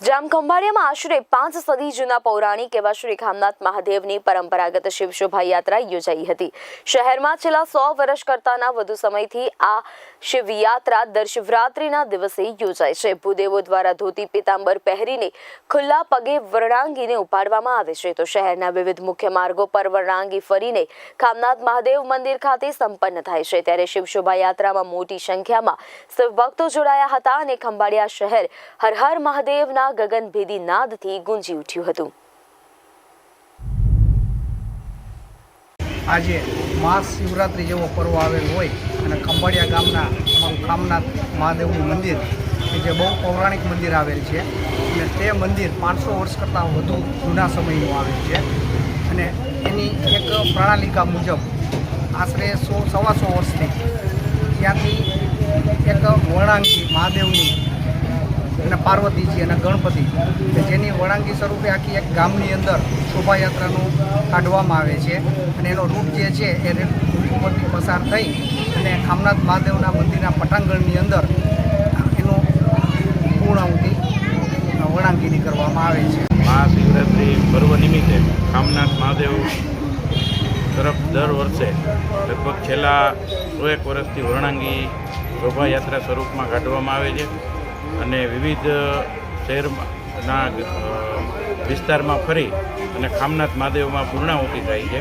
જામ ખંભાળિયામાં આશરે પાંચ સદી જૂના પૌરાણિક એવા શ્રી ખામનાથ મહાદેવની પરંપરાગત શિવ શોભાયાત્રા યોજાઈ હતી. શહેરમાં છેલ્લા સો વર્ષ કરતાના વધુ સમયથી આ શિવયાત્રા દર શિવરાત્રિના દિવસે યોજાય છે. ભૂદેવો દ્વારા ધોતી પિતાંબર પહેરીને ખુલ્લા પગે વર્ણાંગીને ઉપાડવામાં આવે છે. તો શહેરના વિવિધ મુખ્ય માર્ગો પર વર્ણાંગી ફરીને ખામનાથ મહાદેવ મંદિર ખાતે સંપન્ન થાય છે. ત્યારે શિવ શોભાયાત્રામાં મોટી સંખ્યામાં શિવભક્તો જોડાયા હતા અને ખંભાળિયા શહેર હર હર મહાદેવના ગગનભેદી નાદથી ગુંજી ઉઠ્યું હતું. આજે મહાશિવરાત્રિ જેવો પર્વ આવેલ હોય અને ખંભાળિયા ગામના અમારું કામનાથ મહાદેવનું મંદિર કે જે બહુ પૌરાણિક મંદિર આવેલ છે, અને તે મંદિર પાંચસો વર્ષ કરતાં વધુ જૂના સમયનું આવેલ છે. અને એની એક પ્રણાલિકા મુજબ આશરે સો, સવાસો વર્ષથી ત્યાંથી એક વર્ણાંકી મહાદેવની અને પાર્વતીજી અને ગણપતિ કે જેની વળાંગી સ્વરૂપે આખી એક ગામની અંદર શોભાયાત્રાનું કાઢવામાં આવે છે. અને એનો રૂટ જે છે એ રૂટ ઉપરથી પસાર થઈ અને ખામનાથ મહાદેવના મંદિરના પટાંગણની અંદર એનું પૂર્ણાહુતિ વળાંગીની કરવામાં આવે છે. મહાશિવરાત્રિ પર્વ નિમિત્તે ખામનાથ મહાદેવ તરફ દર વર્ષે લગભગ છેલ્લા સો એક વર્ષથી વરણાંગી શોભાયાત્રા સ્વરૂપમાં કાઢવામાં આવે છે. અને વિવિધ શહેરના વિસ્તારમાં ફરી અને ખામનાથ મહાદેવમાં પૂર્ણાહુતિ થાય છે.